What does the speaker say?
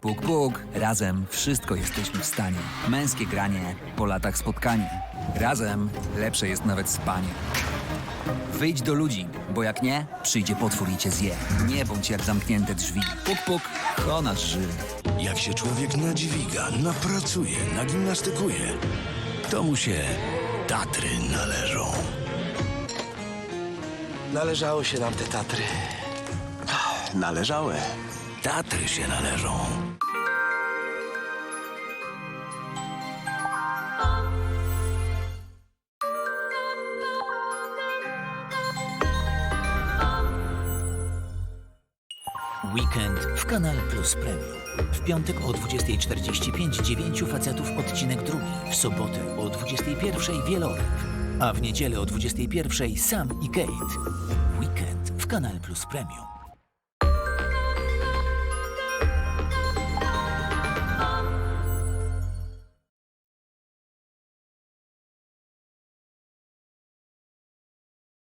Puk, puk. Razem wszystko jesteśmy w stanie. Męskie granie, po latach spotkanie. Razem lepsze jest nawet spanie. Wyjdź do ludzi, bo jak nie, przyjdzie potwór i cię zje. Nie bądź jak zamknięte drzwi. Puk, puk, kto ży. Jak się człowiek nadźwiga, napracuje, nagimnastykuje, to mu się Tatry należą. Należało się nam te Tatry. Należały. Tatry się należą. Weekend w Kanal Plus Premium. W piątek o 20.45 dziewięciu facetów odcinek drugi. W sobotę o 21.00 Wieloryb. A w niedzielę o 21.00 Sam i Kate. Weekend w Kanal Plus Premium.